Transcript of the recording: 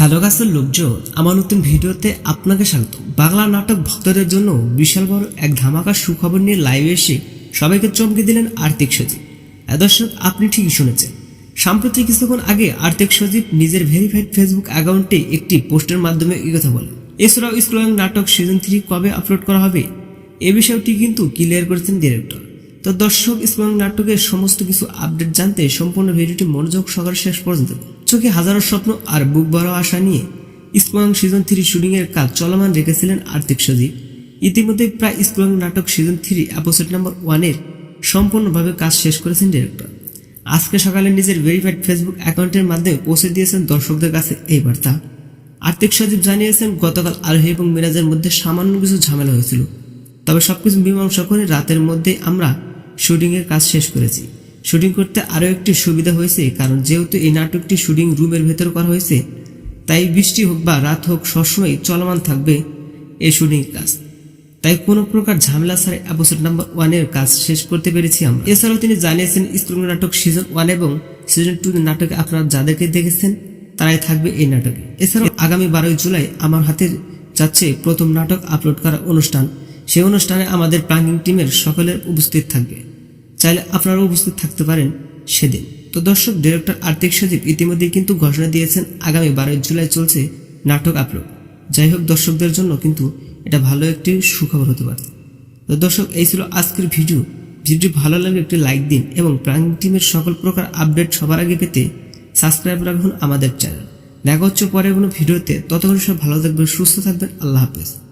Hello গাছের লোকজন, আমার নতুন ভিডিওতে আপনাকে স্বাগত। বাংলা নাটক ভক্তদের জন্য বিশাল বড় এক ধামাকা সুখবর নিয়ে লাইভে এসে সবাইকে চমকে দিলেন আর্থিক সচিব দর্শক, আপনি ঠিকই শুনেছেন। সাম্প্রতিক কিছুক্ষণ আগে আর্থিক সচিব নিজের ভেরিফাইড ফেসবুক অ্যাকাউন্টে একটি পোস্টের মাধ্যমে কথা বলেন। এছাড়াও স্কুলিং নাটক সিজন থ্রি কবে আপলোড করা হবে, এ বিষয়টি কিন্তু ক্লিয়ার করেছেন ডিরেক্টর তো দর্শক স্কুলিং নাটকের সমস্ত কিছু আপডেট জানতে সম্পূর্ণ ভিডিওটি মনোযোগ সহকারে শেষ পর্যন্ত। চোখে হাজারো স্বপ্ন আর বুক বড় আশা নিয়ে স্কুলিং সিজন থ্রি শুটিং এর কাজ চলমান রেখেছিলেন আর্থিক সজীব। ইতিমধ্যে প্রায় স্কুলিং নাটক সিজন থ্রি এপিসোড নাম্বার ওয়ানের সম্পূর্ণভাবে কাজ শেষ করেছেন ডিরেক্টর আজকে সকালে নিজের ভেরিফাইড ফেসবুক অ্যাকাউন্টের মাধ্যমে পৌঁছে দিয়েছেন দর্শকদের কাছে এই বার্তা। আর্থিক সচিব জানিয়েছেন, গতকাল আলহি এবং মিরাজের মধ্যে সামান্য কিছু ঝামেলা হয়েছিল। তবে সবকিছু মীমাংসা করে রাতের মধ্যে আমরা শুটিং এর কাজ শেষ করেছি। শুটিং করতে আরও একটি সুবিধা হয়েছে, কারণ যেহেতু এই নাটকটি শুটিং রুমের ভেতর করা হয়েছে, তাই বৃষ্টি হোক বা রাত হোক সবসময় চলমান থাকবে এই শুটিং কাজ। তাই কোনো প্রকার ঝামেলা ছাড়াই এপিসোড নাম্বার ওয়ানের কাজ শেষ করতে পেরেছি আমরা। এছাড়াও তিনি জানিয়েছেন, স্কুল নাটক সিজন ওয়ান এবং সিজন টু নাটকে আপনারা যাদেরকে দেখেছেন, তারাই থাকবে এই নাটকে। এছাড়াও আগামী বারোই জুলাই আমার হাতে যাচ্ছে প্রথম নাটক আপলোড করা অনুষ্ঠান। সেই অনুষ্ঠানে আমাদের প্ল্যানিং টিমের সকলের উপস্থিত থাকবে। চাইলে আপনারাও উপস্থিত থাকতে পারেন সেদিন। তো দর্শক, ডিরেক্টর আর্থিক সচিব ইতিমধ্যে কিন্তু ঘোষণা দিয়েছেন, আগামী বারোই জুলাই চলছে নাটক আপলোড। যাই হোক, দর্শকদের জন্য কিন্তু এটা ভালো একটি সুখবর হতে পারে। তো দর্শক, এই ছিল আজকের ভিডিও। ভিডিওটি ভালো লাগলে একটি লাইক দিন এবং প্রাঙ্গিং টিমের সকল প্রকার আপডেট সবার আগে পেতে সাবস্ক্রাইব রাখুন আমাদের চ্যানেল। দেখা হচ্ছে পরে কোনো ভিডিওতে। ততক্ষণ সব ভালো থাকবেন, সুস্থ থাকবেন। আল্লাহ হাফেজ।